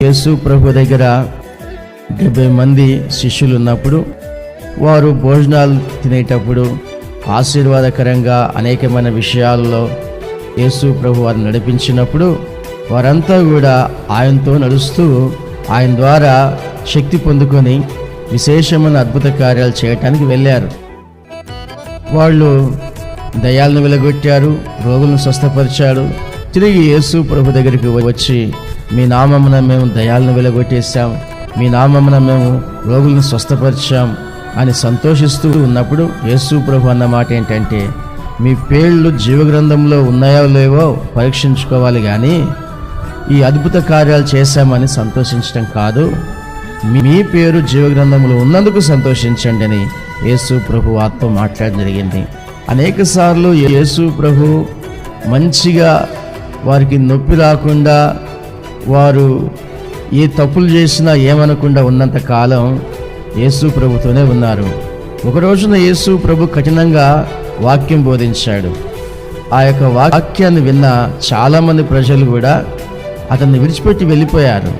యేసు ప్రభు దగ్గర డెబ్బై మంది శిష్యులు ఉన్నప్పుడు వారు భోజనాలు తినేటప్పుడు ఆశీర్వాదకరంగా అనేకమైన విషయాల్లో యేసు ప్రభు వారిని నడిపించినప్పుడు వారంతా కూడా ఆయనతో నడుస్తూ ఆయన ద్వారా శక్తి పొందుకొని విశేషమైన అద్భుత కార్యాలు చేయటానికి వెళ్ళారు. వాళ్ళు దయాలను వెలగొట్టారు రోగులను స్వస్థపరిచాడు తిరిగి యేసు ప్రభు దగ్గరికి వచ్చి మీ నామమున మేము దయాలను వెలగొట్టేశాం. మీ నామమున మేము రోగులను స్వస్థపరిచాం అని సంతోషిస్తూ ఉన్నప్పుడు యేసు ప్రభు అన్న మాట ఏంటంటే మీ పేర్లు జీవగ్రంథంలో ఉన్నాయో లేవో పరీక్షించుకోవాలి కానీ ఈ అద్భుత కార్యాలు చేశామని సంతోషించడం కాదు. మీ పేరు జీవగ్రంథంలో ఉన్నందుకు సంతోషించండి అని యేసు ప్రభు ఆత్మ మాట్లాడడం జరిగింది. అనేక సార్లు యేసు ప్రభు మంచిగా వారికి నొప్పి రాకుండా వారు ఏ తప్పులు చేసినా ఏమనకుండా ఉన్నంత కాలం యేసు ప్రభుతోనే ఉన్నారు. ఒక రోజున యేసు ప్రభు కఠినంగా వాక్యం బోధించాడు. ఆ యొక్క వాక్యాన్ని విన్న చాలామంది ప్రజలు కూడా అతన్ని విడిచిపెట్టి వెళ్ళిపోయారు.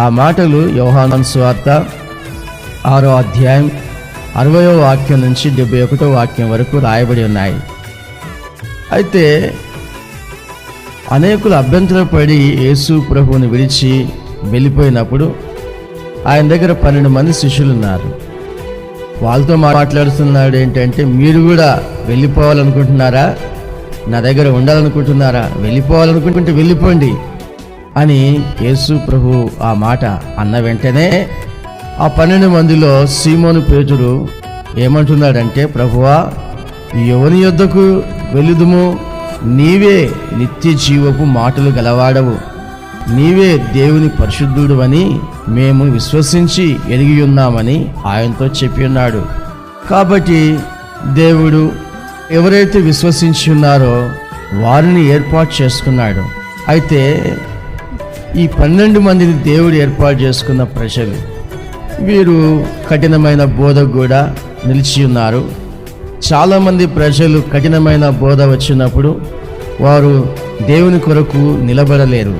ఆ మాటలు యోహానం స్వార్త ఆరో అధ్యాయం అరవయో వాక్యం నుంచి డెబ్బై ఒకటో వాక్యం వరకు రాయబడి ఉన్నాయి. అయితే అనేకులు అభ్యంతరపడి యేసు ప్రభువుని విడిచి వెళ్ళిపోయినప్పుడు ఆయన దగ్గర పన్నెండు మంది శిష్యులు ఉన్నారు వాళ్ళతో మాట్లాడుతున్నాడు ఏంటంటే మీరు కూడా వెళ్ళిపోవాలనుకుంటున్నారా? నా దగ్గర ఉండాలనుకుంటున్నారా? వెళ్ళిపోవాలనుకుంటుంటే వెళ్ళిపోండి. అని యేసు ప్రభు ఆ మాట అన్న వెంటనే ఆ పన్నెండు మందిలో సీమోను పేతుడు ఏమంటున్నాడంటే ప్రభువా ఎవని యొద్దకు వెళ్ళుదుము. నీవే నిత్య జీవపు మాటలు గలవాడవు. నీవే దేవుని పరిశుద్ధుడు అని మేము విశ్వసించి ఎరిగి ఉన్నామని ఆయనతో చెప్పి ఉన్నాడు. కాబట్టి దేవుడు ఎవరైతే విశ్వసించి ఉన్నారో వారిని ఏర్పాటు చేసుకున్నాడు. అయితే ఈ పన్నెండు మందిని దేవుడు ఏర్పాటు చేసుకున్న ప్రజలు వీరు కఠినమైన బోధకు కూడా నిలిచి ఉన్నారు. చాలామంది ప్రజలు కఠినమైన బోధ వచ్చినప్పుడు వారు దేవుని కొరకు నిలబడలేరు.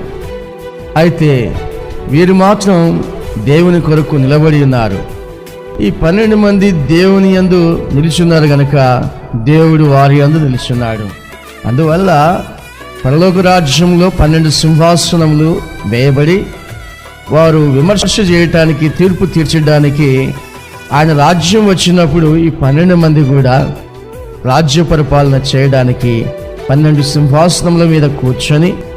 అయితే వీరు మాత్రం దేవుని కొరకు నిలబడి ఉన్నారు. ఈ పన్నెండు మంది దేవుని యందు నిలిచున్నారు గనక దేవుడు వారి యందు నిలుచున్నాడు. అందువల్ల పరలోక రాజ్యంలో పన్నెండు సింహాసనములు వేయబడి వారు విమర్శ చేయటానికి తీర్పు తీర్చడానికి ఆయన రాజ్యం వచ్చినప్పుడు ఈ పన్నెండు మంది కూడా రాజ్య పరిపాలన చేయడానికి పన్నెండు సింహాసనముల మీద కూర్చొని